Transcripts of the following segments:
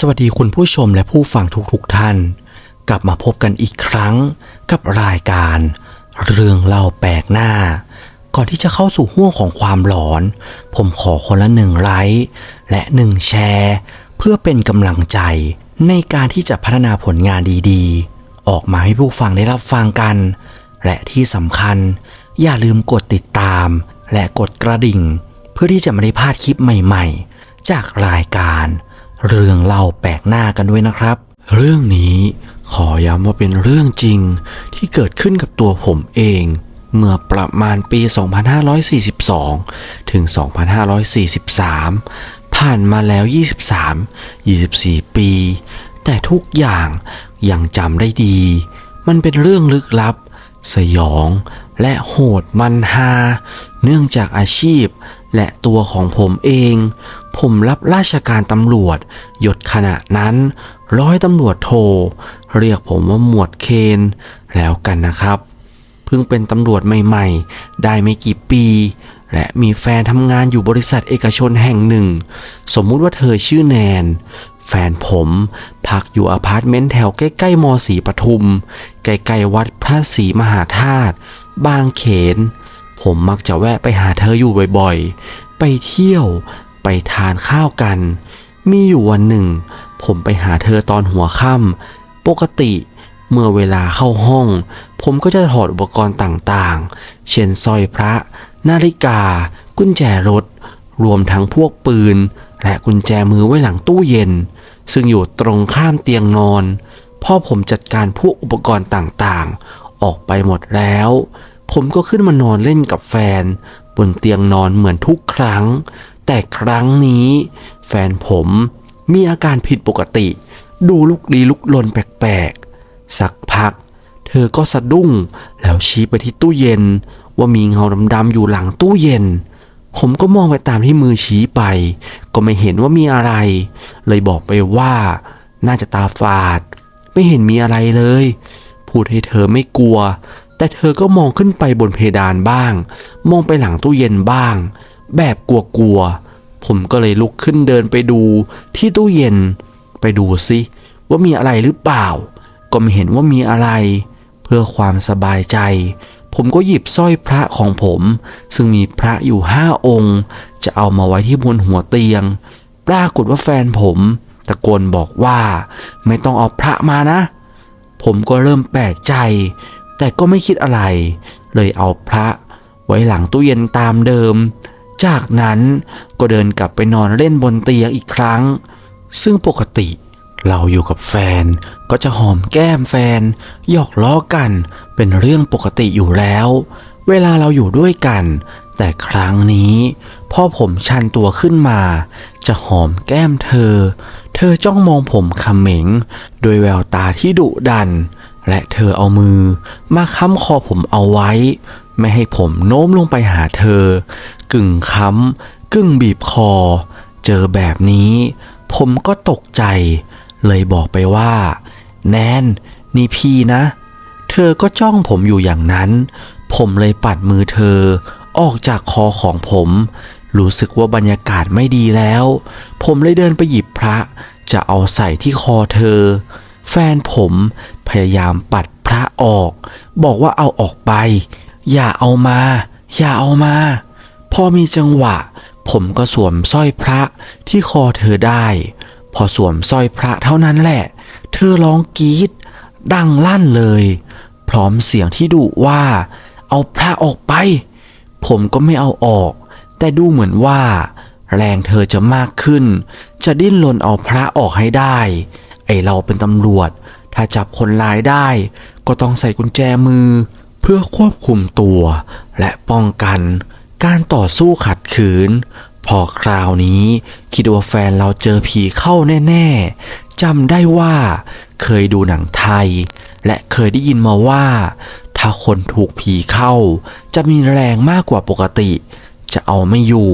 สวัสดีคุณผู้ชมและผู้ฟังทุกๆทท่าน กลับมาพบกันอีกครั้งกับรายการ เรื่องเล่าแปลกหน้า ก่อนที่จะเข้าสู่ห่วงของความหลอน ผมขอคนละหนึ่งไลค์และหนึ่งแชร์ เพื่อเป็นกำลังใจในการที่จะพัฒนาผลงานดีๆ ออกมาให้ผู้ฟังได้รับฟังกัน และที่สำคัญ อย่าลืมกดติดตาม และกดกระดิ่ง เพื่อที่จะไม่ได้พลาดคลิปใหม่ ๆ จากรายการ เรื่องเล่าแปลกหน้ากันด้วยนะครับ เรื่องนี้ขอย้ำว่าเป็นเรื่องจริงที่เกิดขึ้นกับตัวผมเอง เมื่อประมาณปี 2542 ถึง 2543 ผ่านมาแล้ว 23 24 ปี แต่ทุกอย่างยังจำได้ดี มันเป็นเรื่องลึกลับ สยองและโหดมันฮาเนื่องจากอาชีพ และตัวของผมเอง ผมรับราชการตำรวจยศขณะนั้น ร้อยตำรวจโทร เรียกผมว่าหมวดเคนแล้วกันนะครับ เพิ่งเป็นตำรวจใหม่ๆ ได้ไม่กี่ปี และมีแฟนทำงานอยู่บริษัทเอกชนแห่งหนึ่ง สมมุติว่าเธอชื่อแนน แฟนผมพักอยู่อพาร์ตเมนต์แถวใกล้ๆมสีปทุม ใกล้ๆวัดพระศรีมหาธาตุบางเขน ผมมักจะแวะไปหาเธออยู่บ่อยๆ ไปเที่ยว ไปทานข้าวกัน มีอยู่วันหนึ่ง ผมไปหาเธอตอนหัวค่ำปกติเมื่อเวลาเข้าห้อง ผมก็จะถอดอุปกรณ์ต่างๆ เช่นสร้อยพระ นาฬิกา กุญแจรถ รวมทั้งพวกปืน และกุญแจมือไว้หลังตู้เย็น ซึ่งอยู่ตรงข้ามเตียงนอนพอผมจัดการพวกอุปกรณ์ต่างๆ ออกไปหมดแล้ว ผมก็ขึ้นมานอนเล่นกับแฟน บนเตียงนอนเหมือนทุกครั้ง แต่ครั้งนี้ แฟนผมมีอาการผิดปกติ ดูลุกลี้ลุกลนแปลกๆ สักพัก เธอก็สะดุ้งแล้วชี้ไปที่ตู้เย็น ว่ามีเงาดำๆอยู่หลังตู้เย็น ผมก็มองไปตามที่มือชี้ไป ก็ไม่เห็นว่ามีอะไร เลยบอกไปว่า น่าจะตาฝาด ไม่เห็นมีอะไรเลย พูดให้เธอไม่กลัว แต่เธอก็มองขึ้นไปบนเพดานบ้าง มองไปหลังตู้เย็นบ้าง แบบกลัวๆ ผมก็เลยลุกขึ้นเดินไปดูที่ตู้เย็น ไปดูซิว่ามีอะไรหรือเปล่า ก็ไม่เห็นว่ามีอะไร เพื่อความสบายใจ ผมก็หยิบสร้อยพระของผม ซึ่งมีพระอยู่ห้าองค์ จะเอามาไว้ที่บนหัวเตียง ปรากฏว่าแฟนผมตะโกนบอกว่า ไม่ต้องเอาพระมานะ ผมก็เริ่มแปลกใจ แต่ก็ไม่คิดอะไร เลยเอาพระไว้หลังตู้เย็นตามเดิม จากนั้นก็เดินกลับไปนอนเล่นบนเตียงอีกครั้ง ซึ่งปกติเราอยู่กับแฟนก็จะหอมแก้มแฟนหยอกล้อกันเป็นเรื่องปกติอยู่แล้ว เวลาเราอยู่ด้วยกัน แต่ครั้งนี้พ่อผมชันตัวขึ้นมา จะหอมแก้มเธอ เธอจ้องมองผมเขม็งโดยแววตาที่ดุดัน และเธอเอามือมาค้ำคอผมเอาไว้ ไม่ให้ผมโน้มลงไปหาเธอ กึ่งค้ำกึ่งบีบคอ เจอแบบนี้ ผมก็ตกใจ เลยบอกไปว่า แนนนี่พี่นะ เธอก็จ้องผมอยู่อย่างนั้น ผมเลยปัดมือเธอออกจากคอของผม รู้สึกว่าบรรยากาศไม่ดีแล้ว ผมเลยเดินไปหยิบพระ จะเอาใส่ที่คอเธอ แฟนผมพยายามปัดพระออก บอกว่าเอาออกไป อย่าเอามา อย่าเอามา พอมีจังหวะ ผมก็สวมสร้อยพระที่คอเธอได้ พอสวมสร้อยพระเท่านั้นแหละ เธอร้องกรีดดังลั่นเลย พร้อมเสียงที่ดุว่า เอาพระออกไป ผมก็ไม่เอาออก แต่ดูเหมือนว่า แรงเธอจะมากขึ้น จะดิ้นรนเอาพระออกให้ได้ ไอเราเป็นตำรวจ ถ้าจับคนร้ายได้ ก็ต้องใส่กุญแจมือ เพื่อควบคุมตัว และป้องกัน การต่อสู้ขัดขืน พอคราวนี้ คิดว่าแฟนเราเจอผีเข้าแน่ๆจำได้ว่า เคยดูหนังไทย และเคยได้ยินมาว่า ถ้าคนถูกผีเข้า จะมีแรงมากกว่าปกติ จะเอาไม่อยู่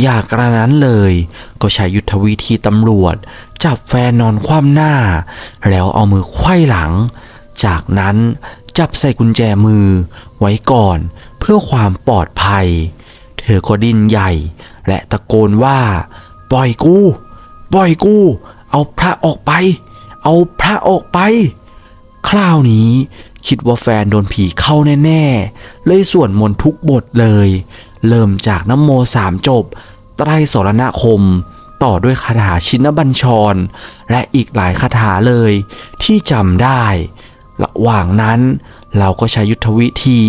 อยากกระนั้นเลย ก็ใช้ยุทธวิธีตำรวจ จับแฟนนอนคว่ำหน้า แล้วเอามือไขว้หลัง จากนั้นจับใส่กุญแจมือ ไว้ก่อนเพื่อความปลอดภัย เธอก็ดิ้นใหญ่ และตะโกนว่า ปล่อยกู ปล่อยกู เอาพระออกไป เอาพระออกไป คราวนี้คิดว่าแฟนโดนผีเข้าแน่ ๆ เลยสวดมนต์ทุกบทเลย เริ่มจากน้ำโมสามจบ ไตรสรณคม ต่อด้วยคาถาชินบัญชร และอีกหลายคาถาเลยที่จำได้ระหว่างนั้นเราก็ใช้ยุทธวิธี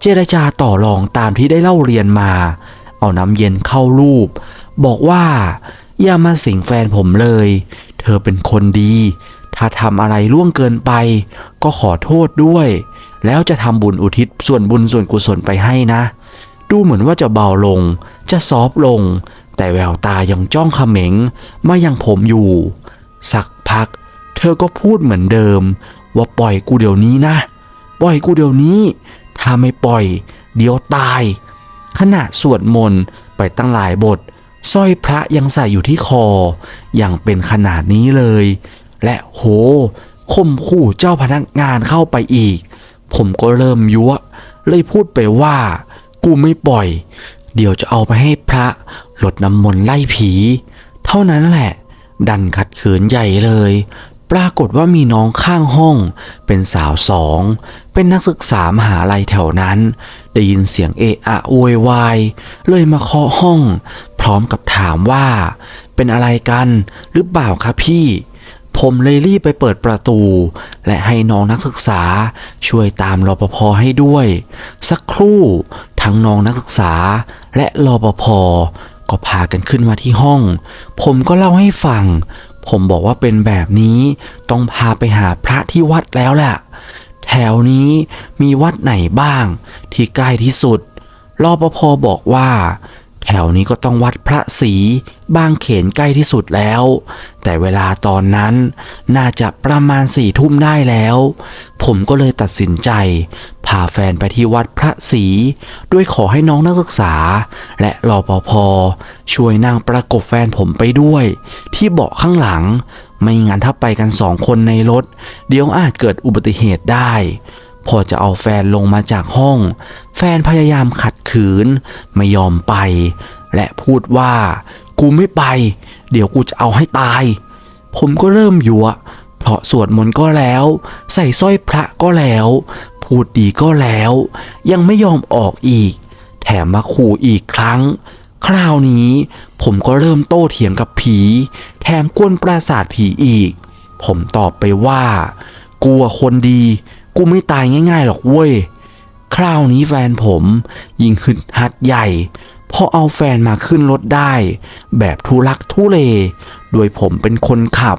เจรจาต่อรองตามที่ได้เล่าเรียนมา เอาน้ำเย็นเข้ารูป บอกว่า อย่ามาสิงแฟนผมเลย เธอเป็นคนดี ถ้าทำอะไรล่วงเกินไป ก็ขอโทษด้วย แล้วจะทำบุญอุทิศส่วนบุญส่วนกุศลไปให้นะ ดูเหมือนว่าจะเบาลง จะซอฟลง แต่แววตายังจ้องเขม็งมายังผมอยู่ สักพัก เธอก็พูดเหมือนเดิม ว่าปล่อยกูเดี๋ยวนี้นะ ปล่อยกูเดี๋ยวนี้ ถ้าไม่ปล่อย เดี๋ยวตาย ขณะสวดมนต์ไปตั้งหลายบทสร้อยพระยังใส่อยู่ที่คอ อย่างเป็นขนาดนี้เลย และโหข่มขู่เจ้าพนักงานเข้าไปอีก ผมก็เริ่มยั่วเลยพูดไปว่า กูไม่ปล่อย เดี๋ยวจะเอาไปให้พระหลดน้ำมนต์ไล่ผี เท่านั้นแหละ ดันขัดขืนใหญ่เลย ปรากฏว่ามีน้องข้างห้อง เป็นสาวสอง เป็นนักศึกษามหาลัยแถวนั้น ได้ยินเสียงเอะอะโวยวาย เลยมาเคาะห้อง พร้อมกับถามว่า เป็นอะไรกันหรือเปล่าคะพี่ผมเลยรีบไปเปิดประตู และให้น้องนักศึกษาช่วยตามรปภให้ด้วย สักครู่ ทั้งน้องนักศึกษาและรอปภก็พากันขึ้นมาที่ห้อง ผมก็เล่าให้ฟัง ผมบอกว่าเป็นแบบนี้ ต้องพาไปหาพระที่วัดแล้วแหละแถวนี้มีวัดไหนบ้างที่ใกล้ที่สุดรอปภบอกว่า แถวนี้ก็ต้องวัดพระศรีบางเขนใกล้ที่สุดแล้ว แต่เวลาตอนนั้นน่าจะประมาณสี่ทุ่มได้แล้ว ผมก็เลยตัดสินใจ พาแฟนไปที่วัดพระศรีด้วยขอให้น้องนักศึกษา และรอปภช่วยนั่งประกบแฟนผมไปด้วย ที่เบาะข้างหลัง ไม่งั้นถ้าไปกันสองคนในรถ เดี๋ยวอาจเกิดอุบัติเหตุได้ พอจะเอาแฟนลงมาจากห้อง แฟนพยายามขัดขืน ไม่ยอมไป และพูดว่า กูไม่ไป เดี๋ยวกูจะเอาให้ตาย ผมก็เริ่มยัวเพราะสวดมนต์ก็แล้ว ใส่สร้อยพระก็แล้ว พูดดีก็แล้ว ยังไม่ยอมออกอีก แถมมาขู่อีกครั้ง คราวนี้ ผมก็เริ่มโต้เถียงกับผี แถมกวนประสาทผีอีก ผมตอบไปว่ากูอะคนดี กูไม่ตายง่ายๆหรอกเว้ย คราวนี้แฟนผมยิงขึ้นฮัดใหญ่พอเอาแฟนมาขึ้นรถได้ แบบทุลักทุเล โดยผมเป็นคนขับ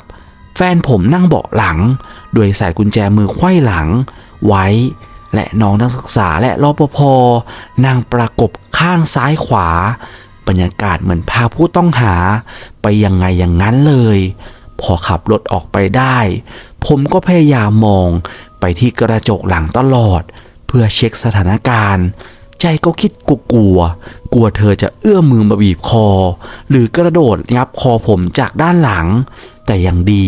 แฟนผมนั่งเบาะหลัง โดยใส่กุญแจมือไขว้หลัง ไว้ และน้องนักศึกษาและรปภนั่งประกบข้างซ้ายขวา บรรยากาศเหมือนพาผู้ต้องหา ไปยังไงอย่างนั้นเลย พอขับรถออกไปได้ ผมก็พยายามมอง ไปที่กระจกหลังตลอด เพื่อเช็คสถานการณ์ ใจก็คิดกลัวๆกลัวเธอจะเอื้อมมือมาบีบคอ หรือกระโดดงับคอผมจากด้านหลัง แต่อย่างดี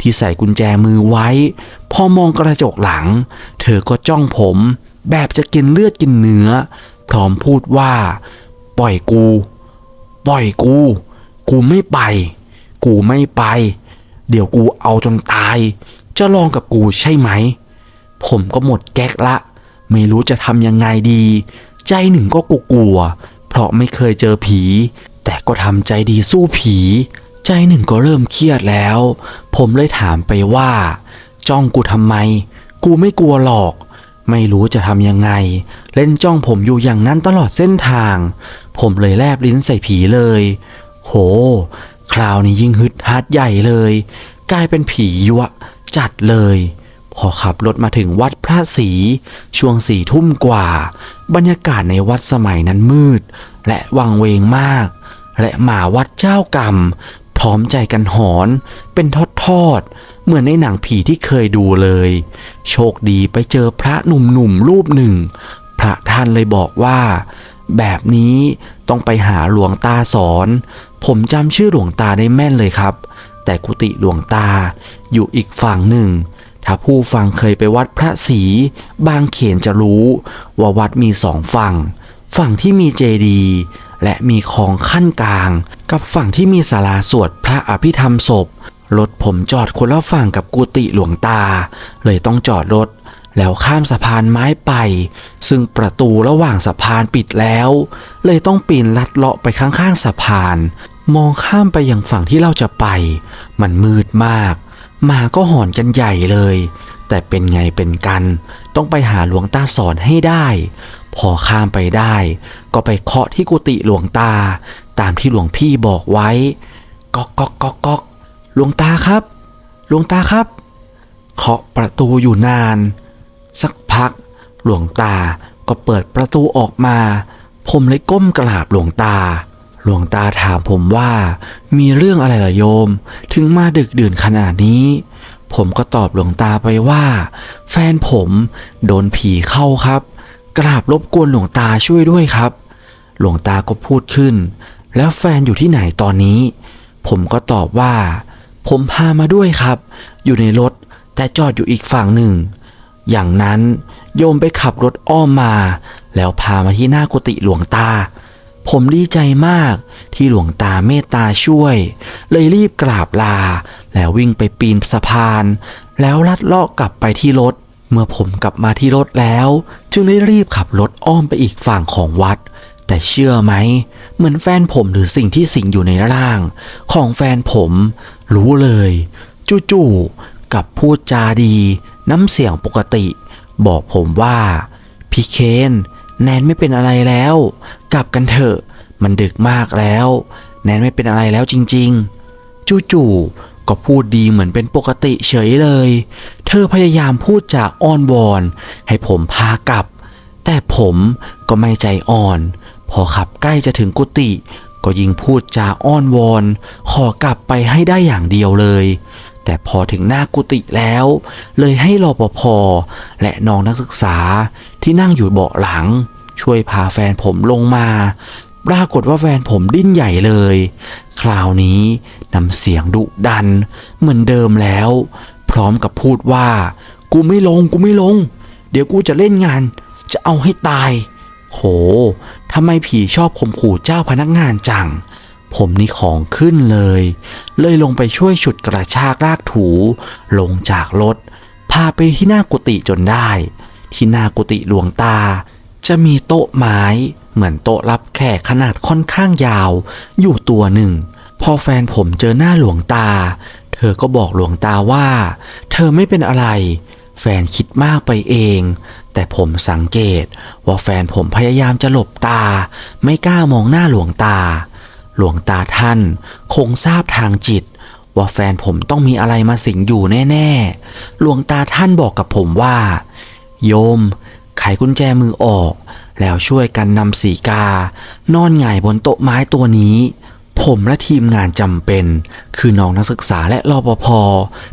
ที่ใส่กุญแจมือไว้ พอมองกระจกหลัง เธอก็จ้องผม แบบจะกินเลือดกินเนื้อพร้อมพูดว่า ปล่อยกู ปล่อยกู กูไม่ไป กูไม่ไป เดี๋ยวกูเอาจนตาย จะลองกับกูใช่ไหม ผมก็หมดแก๊กละ ไม่รู้จะทำยังไงดี ใจหนึ่งก็กลัว เพราะไม่เคยเจอผี แต่ก็ทำใจดีสู้ผี ใจหนึ่งก็เริ่มเครียดแล้ว ผมเลยถามไปว่า จ้องกูทำไม กูไม่กลัวหรอก ไม่รู้จะทำยังไง เล่นจ้องผมอยู่อย่างนั้นตลอดเส้นทาง ผมเลยแลบลิ้นใส่ผีเลย โห คราวนี้ยิ่งฮึดฮัดใหญ่เลย กลายเป็นผียั่วจัดเลย พอขับรถมาถึงวัดพระศรีช่วงสี่ทุ่มกว่า บรรยากาศในวัดสมัยนั้นมืด และวังเวงมาก และหมาวัดเจ้ากรรม พร้อมใจกันหอน เป็นทอดๆเหมือนในหนังผีที่เคยดูเลย โชคดีไปเจอพระหนุ่มๆรูปหนึ่ง พระท่านเลยบอกว่า แบบนี้ต้องไปหาหลวงตาสอน ผมจำชื่อหลวงตาได้แม่นเลยครับ แต่กุฏิหลวงตาอยู่อีกฝั่งหนึ่ง ถ้าผู้ฟังเคยไปวัดพระศรีบางเขนจะรู้ ว่าวัดมีสองฝั่ง ฝั่งที่มีเจดีย์และมีของขั้นกลาง กับฝั่งที่มีศาลาสวดพระอภิธรรมศพรถผมจอดคนละฝั่งกับกุฏิหลวงตา เลยต้องจอดรถ แล้วข้ามสะพานไม้ไป ซึ่งประตูระหว่างสะพานปิดแล้ว เลยต้องปีนลัดเลาะไปข้างๆสะพาน มองข้ามไปยังฝั่งที่เราจะไป มันมืดมาก หมาก็หอนกันใหญ่เลย แต่เป็นไงเป็นกัน ต้องไปหาหลวงตาสอนให้ได้ พอข้ามไปได้ ก็ไปเคาะที่กุฏิหลวงตา ตามที่หลวงพี่บอกไว้ก๊อกก๊อกก๊อกก๊อกหลวงตาครับ หลวงตาครับ เคาะประตูอยู่นาน สักพัก หลวงตาก็เปิดประตูออกมา ผมเลยก้มกราบหลวงตา หลวงตาถามผมว่า มีเรื่องอะไรล่ะโยม ถึงมาดึกดื่นขนาดนี้ ผมก็ตอบหลวงตาไปว่า แฟนผมโดนผีเข้าครับ กราบรบกวนหลวงตาช่วยด้วยครับ หลวงตาก็พูดขึ้น แล้วแฟนอยู่ที่ไหนตอนนี้ ผมก็ตอบว่า ผมพามาด้วยครับ อยู่ในรถแต่จอดอยู่อีกฝั่งหนึ่ง อย่างนั้นโยมไปขับรถอ้อมมา แล้วพามาที่หน้ากุฏิหลวงตา ผมดีใจมากที่หลวงตาเมตตาช่วย เลยรีบกราบลา แล้ววิ่งไปปีนสะพาน แล้วลัดเลาะกลับไปที่รถ เมื่อผมกลับมาที่รถแล้ว จึงได้รีบขับรถอ้อมไปอีกฝั่งของวัด แต่เชื่อไหม เหมือนแฟนผมหรือสิ่งที่สิงอยู่ในร่าง ของแฟนผม รู้เลย จู่ๆกับพูดจาดี น้ำเสียงปกติ บอกผมว่าพี่เคน แนนไม่เป็นอะไรแล้ว กลับกันเถอะ มันดึกมากแล้ว แนนไม่เป็นอะไรแล้วจริง ๆ จู่ๆก็พูดดีเหมือนเป็นปกติเฉยเลย เธอพยายามพูดจาอ้อนวอน ให้ผมพากลับ แต่ผมก็ไม่ใจอ่อน พอขับใกล้จะถึงกุฏิก็ยิ่งพูดจาอ้อนวอน ขอกลับไปให้ได้อย่างเดียวเลย แต่พอถึงหน้ากุฏิแล้ว เลยให้รปภและน้องนักศึกษาที่นั่งอยู่เบาะหลัง ช่วยพาแฟนผมลงมา ปรากฏว่าแฟนผมดิ้นใหญ่เลย คราวนี้น้ำเสียงดุดัน เหมือนเดิมแล้ว พร้อมกับพูดว่า กูไม่ลงกูไม่ลง เดี๋ยวกูจะเล่นงาน จะเอาให้ตาย โหทำไมผีชอบข่มขู่เจ้าพนักงานจัง ผมนี่ของขึ้นเลย เลยลงไปช่วยฉุดกระชากลากถู ลงจากรถ พาไปที่หน้ากุฏิจนได้ ที่หน้ากุฏิหลวงตา จะมีโต๊ะไม้เหมือนโต๊ะรับแขกขนาดค่อนข้างยาว อยู่ตัวหนึ่ง พอแฟนผมเจอหน้าหลวงตา เธอก็บอกหลวงตาว่า เธอไม่เป็นอะไร แฟนคิดมากไปเอง แต่ผมสังเกตว่าแฟนผมพยายามจะหลบตา ไม่กล้ามองหน้าหลวงตา หลวงตาท่านคงทราบทางจิต ว่าแฟนผมต้องมีอะไรมาสิงอยู่แน่ๆ หลวงตาท่านบอกกับผมว่า โยม ไขกุญแจมือออก แล้วช่วยกันนำสีกา นอนหงายบนโต๊ะไม้ตัวนี้ ผมและทีมงานจำเป็น คือน้องนักศึกษาและรปภ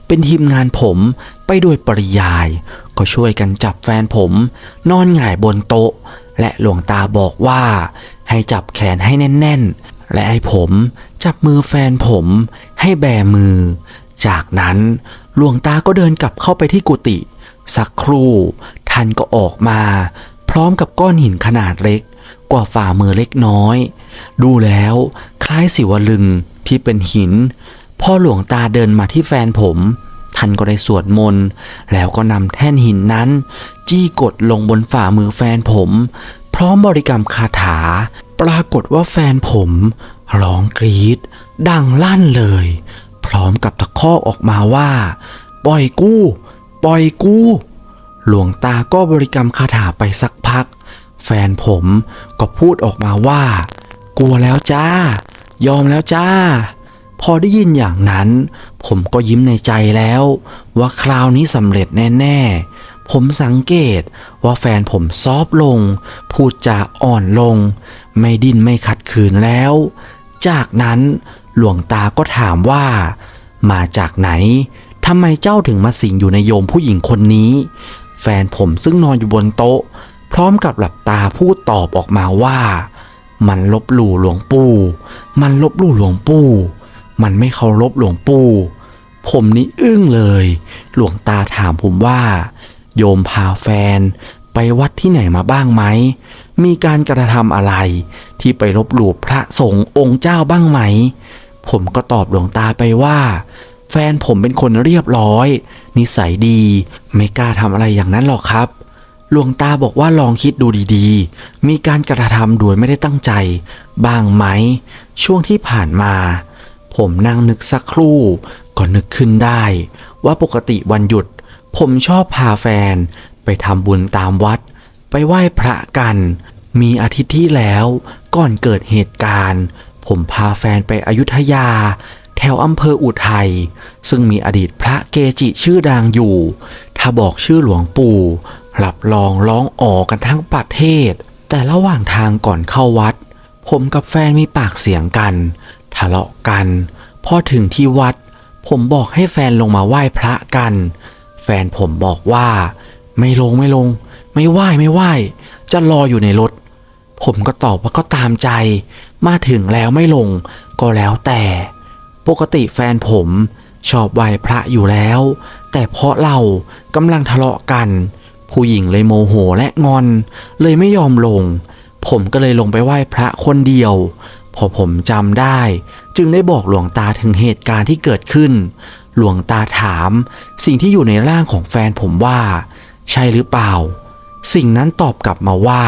เป็นทีมงานผมไปโดยปริยาย ก็ช่วยกันจับแฟนผม นอนหงายบนโต๊ะ และหลวงตาบอกว่า ให้จับแขนให้แน่นๆ และให้ผมจับมือแฟนผมให้แบมือ จากนั้นหลวงตาก็เดินกลับเข้าไปที่กุฏิสักครู่ท่านก็ออกมา พร้อมกับก้อนหินขนาดเล็ก กว่าฝ่ามือเล็กน้อย ดูแล้วคล้ายสิวลึงที่เป็นหิน พ่อหลวงตาเดินมาที่แฟนผมท่านก็ได้สวดมนต์แล้วก็นำแท่นหินนั้น จี้กดลงบนฝ่ามือแฟนผม พร้อมบริกรรมคาถา ปรากฏว่าแฟนผมร้องกรีด ดังลั่นเลย พร้อมกับตะคอกออกมาว่า ปล่อยกู้ ปล่อยกู้ หลวงตาก็บริกรรมคาถาไปสักพัก แฟนผมก็พูดออกมาว่า กลัวแล้วจ้า ยอมแล้วจ้า พอได้ยินอย่างนั้น ผมก็ยิ้มในใจแล้ว ว่าคราวนี้สำเร็จแน่ ๆ ผมสังเกตว่าแฟนผมซอฟลง พูดจาอ่อนลง ไม่ดิ้นไม่ขัดขืนแล้ว จากนั้นหลวงตาก็ถามว่า มาจากไหนทำไมเจ้าถึงมาสิงอยู่ในโยมผู้หญิงคนนี้ แฟนผมซึ่งนอนอยู่บนโต๊ะ พร้อมกับหลับตาพูดตอบออกมาว่า มันลบหลู่หลวงปู่ มันลบหลู่หลวงปู่ มันไม่เคารพหลวงปู่ ผมนี่อึ้งเลย หลวงตาถามผมว่า โยมพาแฟน ไปวัดที่ไหนมาบ้างไหม มีการกระทำอะไร ที่ไปลบหลู่พระสงฆ์องค์เจ้าบ้างไหม ผมก็ตอบหลวงตาไปว่า แฟนผมเป็นคนเรียบร้อย นิสัยดี ไม่กล้าทำอะไรอย่างนั้นหรอกครับหลวงตาบอกว่าลองคิดดูดีๆ มีการกระทำโดยไม่ได้ตั้งใจ บ้างไหม ช่วงที่ผ่านมา ผมนั่งนึกสักครู่ ก็นึกขึ้นได้ ว่าปกติวันหยุด ผมชอบพาแฟน ไปทำบุญตามวัด ไปไหว้พระกัน มีอาทิตย์ที่แล้วก่อนเกิดเหตุการณ์ ผมพาแฟนไปอยุธยา แถวอำเภออุทัยซึ่งมีอดีตพระเกจิชื่อดังอยู่ ถ้าบอกชื่อหลวงปู่รับรองร้องอ๋อกันทั้งประเทศ แต่ระหว่างทางก่อนเข้าวัด ผมกับแฟนมีปากเสียงกันทะเลาะกัน พอถึงที่วัด ผมบอกให้แฟนลงมาไหว้พระกัน แฟนผมบอกว่า ไม่ลงไม่ลง ไม่ไหวไม่ไหวจะรออยู่ในรถ ผมก็ตอบว่าก็ตามใจ มาถึงแล้วไม่ลง ก็แล้วแต่ ปกติแฟนผมชอบไหว้พระอยู่แล้ว แต่เพราะเรากำลังทะเลาะกัน ผู้หญิงเลยโมโหและงอน เลยไม่ยอมลง ผมก็เลยลงไปไหว้พระคนเดียว พอผมจำได้ จึงได้บอกหลวงตาถึงเหตุการณ์ที่เกิดขึ้น หลวงตาถาม สิ่งที่อยู่ในร่างของแฟนผมว่า ใช่หรือเปล่า สิ่งนั้นตอบกลับมาว่า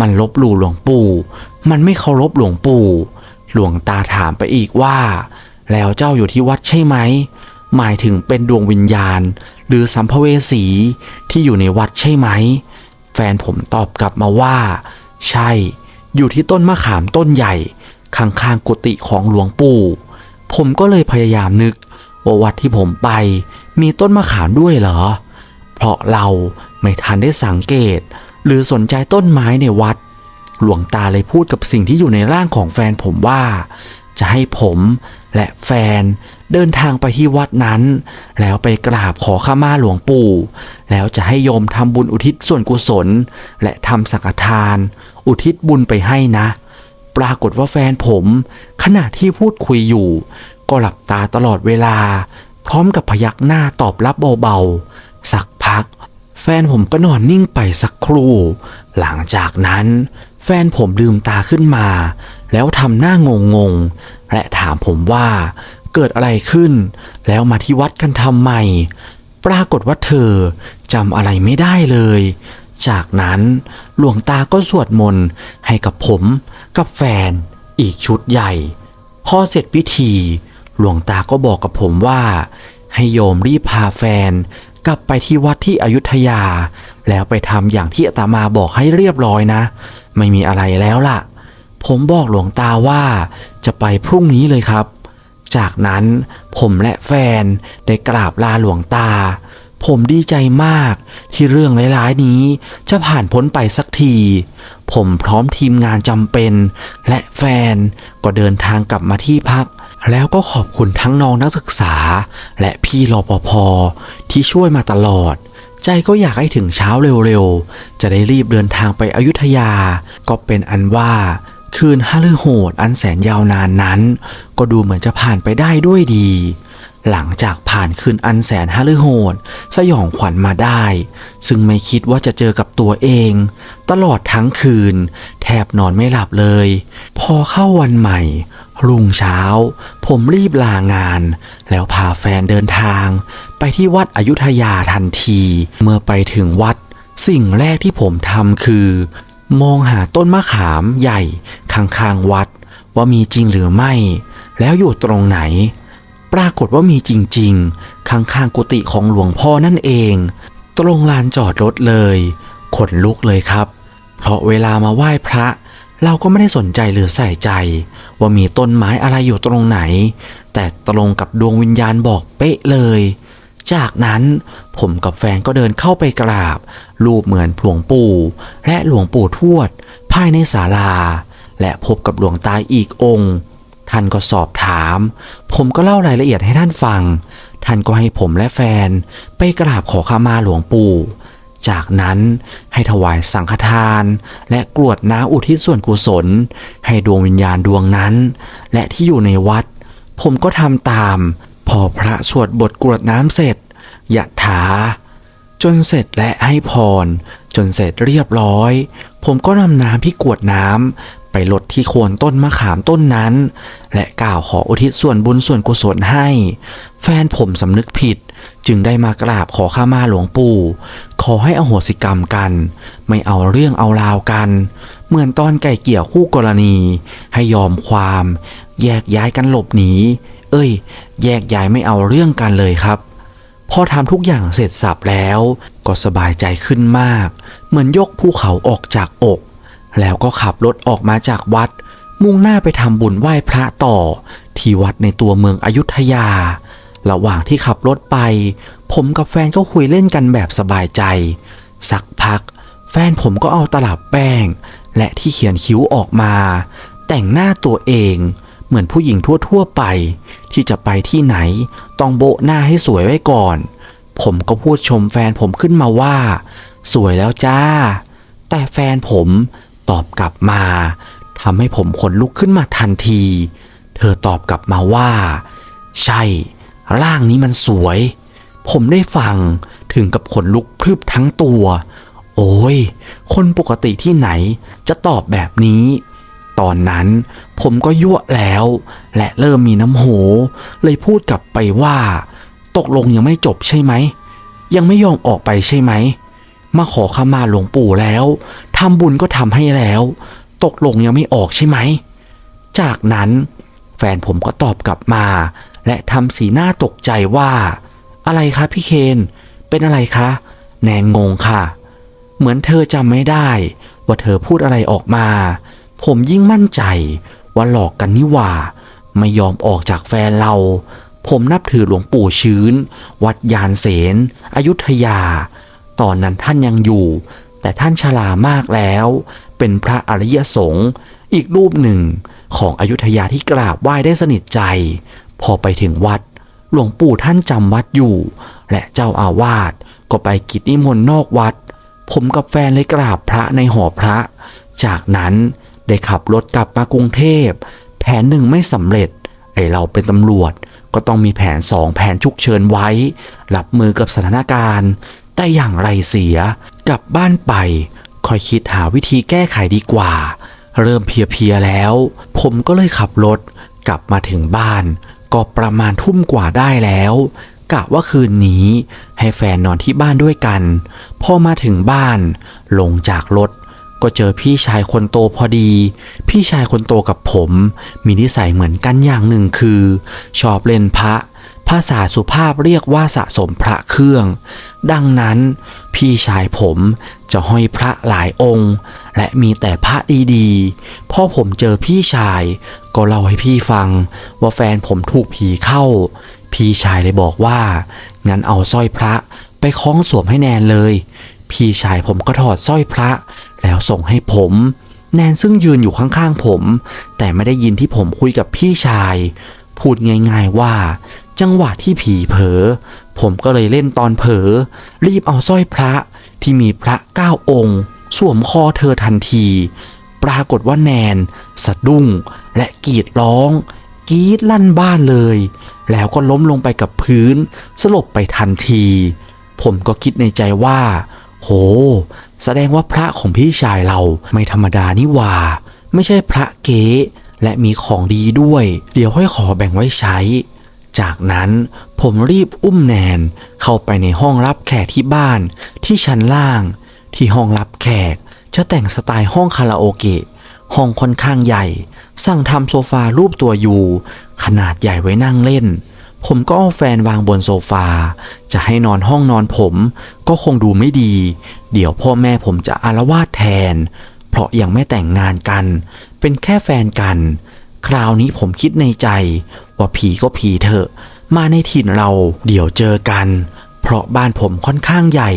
มันลบหลู่หลวงปู่ มันไม่เคารพหลวงปู่ หลวงตาถามไปอีกว่า แล้วเจ้าอยู่ที่วัดใช่ไหม หมายถึงเป็นดวงวิญญาณ หรือสัมภเวสีที่อยู่ในวัดใช่ไหม แฟนผมตอบกลับมาว่า ใช่ อยู่ที่ต้นมะขามต้นใหญ่ ข้างๆกุฏิของหลวงปู่ ผมก็เลยพยายามนึกว่าวัดที่ผมไปมีต้นมะขามด้วยเหรอ เพราะเราไม่ทันได้สังเกต หรือสนใจต้นไม้ในวัด หลวงตาเลยพูดกับสิ่งที่อยู่ในร่างของแฟนผมว่า จะให้ผมและแฟนเดินทางไปที่วัดนั้น แล้วไปกราบขอขมาหลวงปู่ แล้วจะให้โยมทำบุญอุทิศส่วนกุศล และทำสังฆทาน อุทิศบุญไปให้นะป รากฏว่าแฟนผม ขณะที่พูดคุยอยู่ ก็หลับตาตลอดเวลา พร้อมกับพยักหน้าตอบรับเบาๆ สักพัก แฟนผมก็นอนนิ่งไปสักครู่ หลังจากนั้น แฟนผมลืมตาขึ้นมา แล้วทำหน้างงงๆและถามผมว่าเกิดอะไรขึ้น แล้วมาที่วัดกันทำไม ปรากฏว่าเธอจำอะไรไม่ได้เลย จากนั้นหลวงตาก็สวดมนต์ให้กับผม กับแฟนอีกชุดใหญ่ พอเสร็จพิธี หลวงตาก็บอกกับผมว่า ให้โยมรีบพาแฟน กลับไปที่วัดที่อยุธยา แล้วไปทำอย่างที่อาตมาบอกให้เรียบร้อยนะ ไม่มีอะไรแล้วล่ะ ผมบอกหลวงตาว่าจะไปพรุ่งนี้เลยครับ จากนั้นผมและแฟนได้กราบลาหลวงตา ผมดีใจมากที่เรื่องร้ายๆนี้จะผ่านพ้นไปสักที ผมพร้อมทีมงานจำเป็น และแฟนก็เดินทางกลับมาที่พัก แล้วก็ขอบคุณทั้งน้องนักศึกษา และพี่รปภที่ช่วยมาตลอด ใจก็อยากให้ถึงเช้าเร็วๆ จะได้รีบเดินทางไปอยุธยา ก็เป็นอันว่าคืนฮาลือโหดอันแสนยาวนานนั้น ก็ดูเหมือนจะผ่านไปได้ด้วยดี หลังจากผ่านคืนอันแสนฮาลือโหด สยองขวัญมาได้ ซึ่งไม่คิดว่าจะเจอกับตัวเอง ตลอดทั้งคืน แทบนอนไม่หลับเลย พอเข้าวันใหม่ รุ่งเช้า ผมรีบลางาน แล้วพาแฟนเดินทาง ไปที่วัดอยุธยาทันที เมื่อไปถึงวัด สิ่งแรกที่ผมทำคือ มองหาต้นมะขามใหญ่ข้างๆวัด ว่ามีจริงหรือไม่ แล้วอยู่ตรงไหน ปรากฏว่ามีจริงๆ ข้างๆกุฏิของหลวงพ่อนั่นเอง ตรงลานจอดรถเลย ขนลุกเลยครับ เพราะเวลามาไหว้พระ เราก็ไม่ได้สนใจหรือใส่ใจ ว่ามีต้นไม้อะไรอยู่ตรงไหน แต่ตรงกับดวงวิญญาณบอกเป๊ะเลย จากนั้นผมกับแฟนก็เดินเข้าไปกราบ รูปเหมือนหลวงปู่ และหลวงปู่ทวด ภายในศาลา และพบกับหลวงตาอีกองค์ ท่านก็สอบถาม ผมก็เล่ารายละเอียดให้ท่านฟัง ท่านก็ให้ผมและแฟน ไปกราบขอขมาหลวงปู่ จากนั้นให้ถวายสังฆทาน และกรวดน้ำอุทิศส่วนกุศล ให้ดวงวิญญาณดวงนั้น และที่อยู่ในวัด ผมก็ทำตาม พอพระสวดบทกรวดน้ำเสร็จยะถาจนเสร็จและให้พร จนเสร็จเรียบร้อย ผมก็นำน้ำที่กรวดน้ำ ไปลดที่โคนต้นมะขามต้นนั้น และกล่าวขออุทิศส่วนบุญส่วนกุศลให้ แฟนผมสำนึกผิด จึงได้มากราบขอข้ามาหลวงปู่ ขอให้อโหสิกรรมกัน ไม่เอาเรื่องเอาราวกัน เหมือนตอนไก่เกี่ยวคู่กรณี ให้ยอมความ แยกย้ายกันหลบหนี เอ้ย แยกย้ายไม่เอาเรื่องกันเลยครับพอทำทุกอย่างเสร็จสับแล้ว ก็สบายใจขึ้นมาก เหมือนยกภูเขาออกจากอก แล้วก็ขับรถออกมาจากวัด มุ่งหน้าไปทำบุญไหว้พระต่อ ที่วัดในตัวเมืองอยุธยา ระหว่างที่ขับรถไป ผมกับแฟนก็คุยเล่นกันแบบสบายใจ สักพัก แฟนผมก็เอาตลับแป้ง และที่เขียนคิ้วออกมา แต่งหน้าตัวเองเหมือนผู้หญิงทั่วๆไป ที่จะไปที่ไหน ต้องโบะหน้าให้สวยไว้ก่อน ผมก็พูดชมแฟนผมขึ้นมาว่า สวยแล้วจ้า แต่แฟนผม ตอบกลับมาทำให้ผมขนลุกขึ้นมาทันที เธอตอบกลับมาว่า ใช่ ร่างนี้มันสวย ผมได้ฟังถึงกับขนลุกพรึบทั้งตัว โอ้ย คนปกติที่ไหนจะตอบแบบนี้ตอนนั้นผมก็ยั่วแล้ว และเริ่มมีน้ำโห เลยพูดกลับไปว่า ตกลงยังไม่จบใช่ไหม ยังไม่ยอมออกไปใช่ไหม มาขอขมาหลวงปู่แล้วทำบุญก็ทำให้แล้ว ตกลงยังไม่ออกใช่ไหม จากนั้นแฟนผมก็ตอบกลับมา และทำสีหน้าตกใจว่า อะไรคะพี่เคน เป็นอะไรคะ แนนงงค่ะ เหมือนเธอจำไม่ได้ ว่าเธอพูดอะไรออกมา ผมยิ่งมั่นใจ ว่าหลอกกันนี่ว่าไม่ยอมออกจากแฟนเรา ผมนับถือหลวงปู่ชื้น วัดยานเสนอยุธยา ตอนนั้นท่านยังอยู่ แต่ท่านชรามากแล้ว เป็นพระอริยสงฆ์อีกรูปหนึ่งของอยุธยาที่กราบไหว้ได้สนิทใจ พอไปถึงวัด หลวงปู่ท่านจำวัดอยู่ และเจ้าอาวาสก็ไปกิจนิมนต์นอกวัด ผมกับแฟนเลยกราบพระในหอพระ จากนั้นได้ขับรถกลับมากรุงเทพ แผนหนึ่งไม่สำเร็จ ไอเราเป็นตำรวจก็ต้องมีแผนสองแผนฉุกเฉินไว้ รับมือกับสถานการณ์ แต่อย่างไรเสียกลับบ้านไปคอยคิดหาวิธีแก้ไขดีกว่า เริ่มเพียๆแล้ว ผมก็เลยขับรถ กลับมาถึงบ้าน ก็ประมาณทุ่มกว่าได้แล้วกะว่าคืนนี้ให้แฟนนอนที่บ้านด้วยกัน พอมาถึงบ้าน ลงจากรถก็เจอพี่ชายคนโตพอดี พี่ชายคนโตกับผม มีนิสัยเหมือนกันอย่างหนึ่งคือ ชอบเล่นพระ ภาษาสุภาพเรียกว่าสะสมพระเครื่อง ดังนั้น พี่ชายผมจะห้อยพระหลายองค์ และมีแต่พระดีๆ พ่อผมเจอพี่ชาย ก็เล่าให้พี่ฟัง ว่าแฟนผมถูกผีเข้า พี่ชายเลยบอกว่า งั้นเอาสร้อยพระไปคล้องสวมให้แนนเลย พี่ชายผมก็ถอดสร้อยพระ แล้วส่งให้ผมแนนซึ่งยืนอยู่ข้างๆผม แต่ไม่ได้ยินที่ผมคุยกับพี่ชาย พูดง่ายๆว่า จังหวะที่ผีเผลอผมก็เลยเล่นตอนเผลอรีบเอาสร้อยพระที่มีพระเก้าองค์ สวมคอเธอทันที ปรากฏว่าแนน สะดุ้ง และกรีดร้องกรีดลั่นบ้านเลย แล้วก็ล้มลงไปกับพื้น สลบไปทันที ผมก็คิดในใจว่า โห แสดงว่าพระของพี่ชายเราไม่ธรรมดานี่ว่า ไม่ใช่พระเก๋และมีของดีด้วย เดี๋ยวค่อยขอแบ่งไว้ใช้ จากนั้นผมรีบอุ้มแนนเข้าไปในห้องรับแขกที่บ้านที่ชั้นล่าง ที่ห้องรับแขกจะแต่งสไตล์ห้องคาราโอเกะห้องค่อนข้างใหญ่ สั่งทำโซฟารูปตัวยูขนาดใหญ่ไว้นั่งเล่น ผมก็เอาแฟนวางบนโซฟา จะให้นอนห้องนอนผมก็คงดูไม่ดี เดี๋ยวพ่อแม่ผมจะอารวาสแทน เพราะยังไม่แต่งงานกัน เป็นแค่แฟนกัน คราวนี้ผมคิดในใจ ว่าผีก็ผีเถอะ มาในถิ่นเราเดี๋ยวเจอกัน เพราะบ้านผมค่อนข้างใหญ่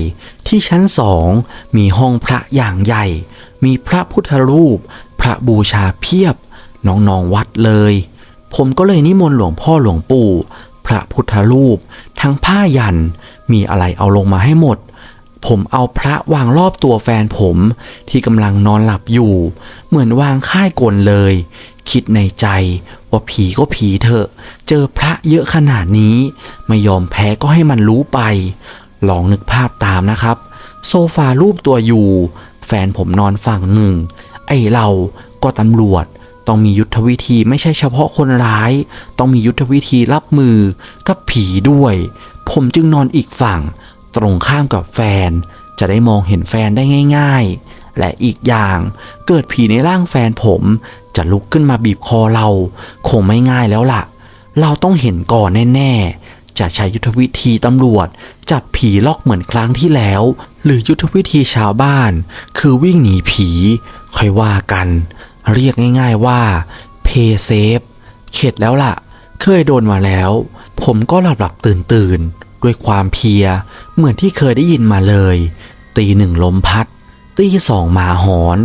ที่ชั้นสองมีห้องพระอย่างใหญ่ มีพระพุทธรูป พระบูชาเพียบ น้องๆวัดเลย ผมก็เลยนิมนต์หลวงพ่อหลวงปู่ พระพุทธรูป ทั้งผ้ายัน มีอะไรเอาลงมาให้หมด ผมเอาพระวางรอบตัวแฟนผมที่กำลังนอนหลับอยู่ เหมือนวางค่ายกลเลย คิดในใจว่าผีก็ผีเถอะ เจอพระเยอะขนาดนี้ ไม่ยอมแพ้ก็ให้มันรู้ไป ลองนึกภาพตามนะครับ โซฟารูปตัวอยู่ แฟนผมนอนฝั่งหนึ่ง ไอเราก็ตำรวจต้องมียุทธวิธีไม่ใช่เฉพาะคนร้าย ต้องมียุทธวิธีรับมือกับผีด้วย ผมจึงนอนอีกฝั่ง ตรงข้ามกับแฟน จะได้มองเห็นแฟนได้ง่าย ๆ และอีกอย่างเกิดผีในร่างแฟนผม จะลุกขึ้นมาบีบคอเรา คงไม่ง่ายแล้วล่ะ เราต้องเห็นก่อนแน่ๆ จะใช้ยุทธวิธีตำรวจ จับผีล็อกเหมือนครั้งที่แล้ว หรือยุทธวิธีชาวบ้าน คือวิ่งหนีผี ค่อยว่ากัน เรียกง่ายๆว่าเพเซฟเข็ดแล้วล่ะ เคยโดนมาแล้ว ผมก็หลับหลับตื่นตื่น ด้วยความเพีย เหมือนที่เคยได้ยินมาเลย ตีหนึ่งลมพัด ตีสองหมาหอน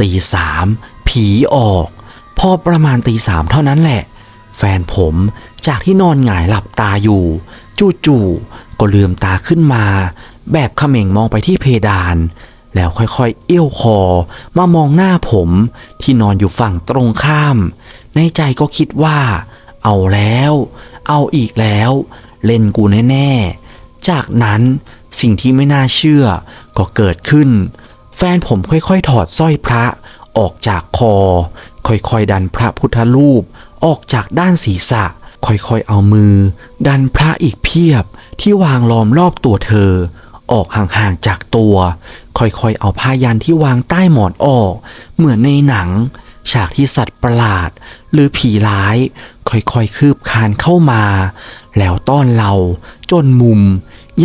ตีสามผีออก พอประมาณตีสามเท่านั้นแหละ แฟนผมจากที่นอนหงายหลับตาอยู่ จู่ๆก็ลืมตาขึ้นมา แบบเขม่งมองไปที่เพดาน แล้วค่อยๆ เอี้ยวคอมามองหน้าผมที่นอนอยู่ฝั่งตรงข้าม ในใจก็คิดว่า เอาแล้ว เอาอีกแล้วเล่นกูแน่ๆ จากนั้นสิ่งที่ไม่น่าเชื่อก็เกิดขึ้น แฟนผมค่อยๆ ถอดสร้อยพระออกจากคอ ค่อยๆ ดันพระพุทธรูปออกจากด้านศีรษะ ค่อยๆ เอามือ ดันพระอีกเพียบที่วางล้อมรอบตัวเธอ ออกห่างๆจากตัว ค่อยๆ เอาผ้ายันที่วางใต้หมอนออก เหมือนในหนัง ฉากที่สัตว์ประหลาด หรือผีร้าย ค่อยๆคืบคานเข้ามา แล้วต้อนเราจนมุม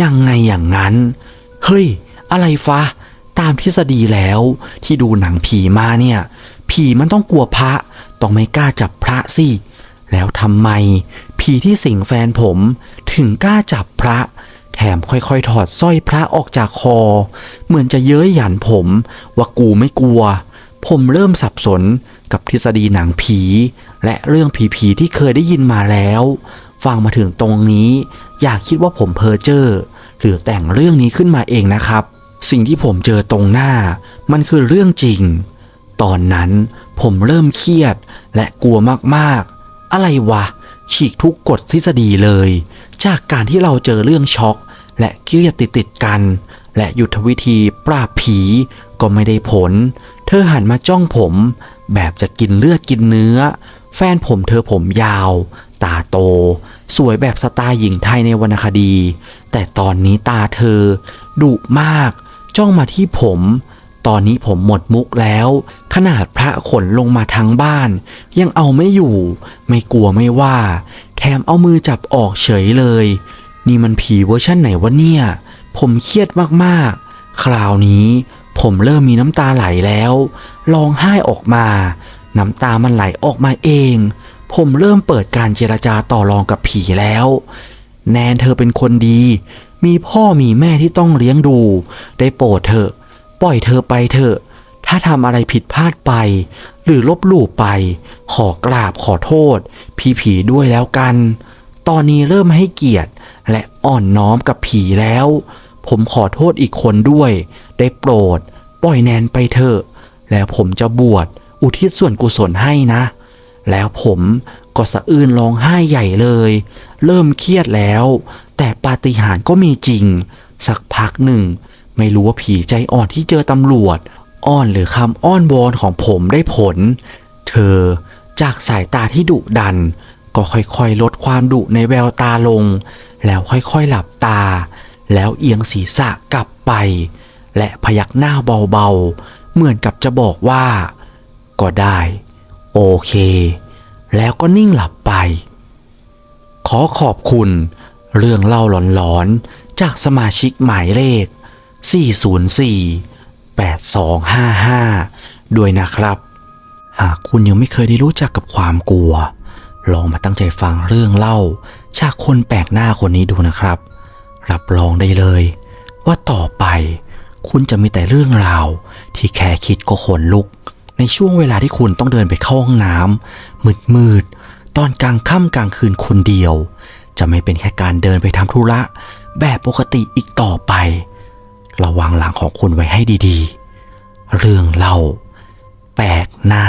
ยังไงอย่างนั้น เฮ้ย อะไรฟะ ตามทฤษฎีแล้วที่ดูหนังผีมาเนี่ย ผีมันต้องกลัวพระ ต้องไม่กล้าจับพระสิ แล้วทำไม ผีที่สิงแฟนผม ถึงกล้าจับพระ แถมค่อยๆ ถอดสร้อยพระออกจากคอ เหมือนจะเย้ยหยันผม ว่ากูไม่กลัว ผมเริ่มสับสนกับทฤษฎีหนังผี และเรื่องผีๆที่เคยได้ยินมาแล้ว ฟังมาถึงตรงนี้ อยากคิดว่าผมเพ้อเจ้อหรือแต่งเรื่องนี้ขึ้นมาเองนะครับ สิ่งที่ผมเจอตรงหน้า มันคือเรื่องจริง ตอนนั้นผมเริ่มเครียดและกลัวมากๆ อะไรวะ ฉีกทุกกฎทฤษฎีเลย จากการที่เราเจอเรื่องช็อก และเครียดติดๆกัน และยุทธวิธีปราบผีก็ไม่ได้ผล ธอหันมาจ้องผม แบบจะกินเลือดกินเนื้อ แฟนผมเธอผมยาว ตาโต สวยแบบสไตล์หญิงไทยในวรรณคดี แต่ตอนนี้ตาเธอดุมาก จ้องมาที่ผม ตอนนี้ผมหมดมุกแล้ว ขนาดพระขนลงมาทั้งบ้าน ยังเอาไม่อยู่ ไม่กลัวไม่ว่า แถมเอามือจับออกเฉยเลย นี่มันผีเวอร์ชั่นไหนวะเนี่ย ผมเครียดมากๆ คราวนี้ ผมเริ่มมีน้ำตาไหลแล้วร้องไห้ออกมา น้ำตามันไหลออกมาเอง ผมเริ่มเปิดการเจรจาต่อรองกับผีแล้ว แนนเธอเป็นคนดี มีพ่อมีแม่ที่ต้องเลี้ยงดู ได้โปรดเถอะ ปล่อยเธอไปเถอะถ้าทำอะไรผิดพลาดไป หรือลบหลู่ไป ขอกราบขอโทษพี่ผีด้วยแล้วกัน ตอนนี้เริ่มให้เกียรติและอ่อนน้อมกับผีแล้ว ผมขอโทษอีกคนด้วย ได้โปรด ปล่อยแนนไปเถอะ แล้วผมจะบวชอุทิศส่วนกุศลให้นะ แล้วผมก็สะอื้นร้องไห้ใหญ่เลย เริ่มเครียดแล้ว แต่ปาฏิหาริย์ก็มีจริง สักพักหนึ่ง ไม่รู้ว่าผีใจอ่อนที่เจอตำรวจ อ้อนหรือคำอ้อนวอนของผมได้ผล เธอจากสายตาที่ดุดัน ก็ค่อยๆ ลดความดุในแววตาลง แล้วค่อยๆ หลับตา แล้วเอียงศีรษะกลับไป และพยักหน้าเบาๆ เหมือนกับจะบอกว่า ก็ได้ โอเค แล้วก็นิ่งหลับไป ขอขอบคุณ เรื่องเล่าหลอนๆ จากสมาชิกหมายเลข 404 8255 ด้วยนะครับ หากคุณยังไม่เคยได้รู้จักกับความกลัว ลองมาตั้งใจฟังเรื่องเล่า จากคนแปลกหน้าคนนี้ดูนะครับ รับรองได้เลย ว่าต่อไป คุณจะมีแต่เรื่องราว ที่แค่คิดก็ขนลุก ในช่วงเวลาที่คุณต้องเดินไปเข้าห้องน้ำมืดมืดๆตอนกลางค่ำกลางคืนคนเดียว จะไม่เป็นแค่การเดินไปทำธุระ แบบปกติอีกต่อไป ระวังหลังของคุณไว้ให้ดีๆ เรื่องเล่า แปลกหน้า